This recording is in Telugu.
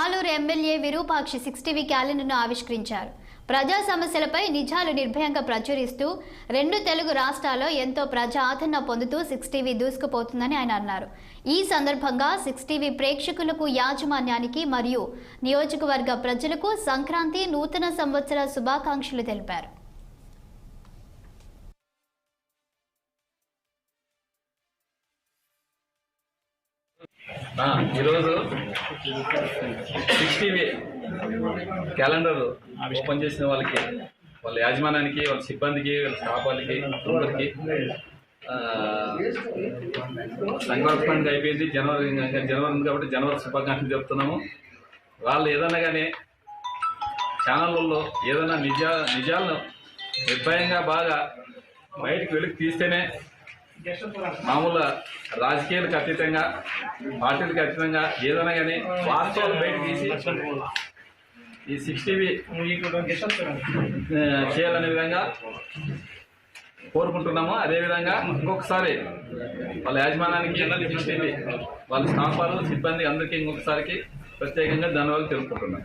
Aluru MLA Virupakshi six TV క్యాలెండర్ను ఆవిష్కరించారు. ప్రజా సమస్యలపై నిజాలు నిర్భయంగా ప్రచురిస్తూ రెండు తెలుగు రాష్ట్రాల్లో ఎంతో ప్రజా ఆదరణ పొందుతూ సిక్స్ టీవీ దూసుకుపోతుందని ఆయన అన్నారు. ఈ సందర్భంగా సిక్స్ టీవీ ప్రేక్షకులకు యాజమాన్యానికి మరియు నియోజకవర్గ ప్రజలకు సంక్రాంతి నూతన సంవత్సర శుభాకాంక్షలు తెలిపారు. ఈరోజు సిక్స్ టీవీ క్యాలెండర్ ఓపెన్ చేసిన వాళ్ళకి వాళ్ళ యాజమాన్యానికి వాళ్ళ సిబ్బందికి వాళ్ళ స్టాఫ్ వాళ్ళకి అందరికి సంక్రాంతి పండుగ అయిపోయింది. జనవరి ఇంకా జనవరి ఉంది కాబట్టి జనవరి శుభాకాంక్షలు చెప్తున్నాము. వాళ్ళు ఏదన్నా కానీ ఛానళ్ళల్లో ఏదైనా నిజా నిజాలను నిర్భయంగా బాగా బయటకు వెలికి తీస్తేనే మామూలు రాజకీయాలకు అతీతంగా పార్టీలకు అతీతంగా ఏదైనా కానీ వాస్తవాలు బయట తీసి ఈ సిక్స్ టీవీ చేయాలనే విధంగా కోరుకుంటున్నాము. అదేవిధంగా ఇంకొకసారి వాళ్ళ యాజమానానికి వాళ్ళ స్టాఫ్ వాళ్ళు సిబ్బంది అందరికీ ఇంకొకసారికి ప్రత్యేకంగా ధన్యవాదాలు తెలుపుకుంటున్నాను.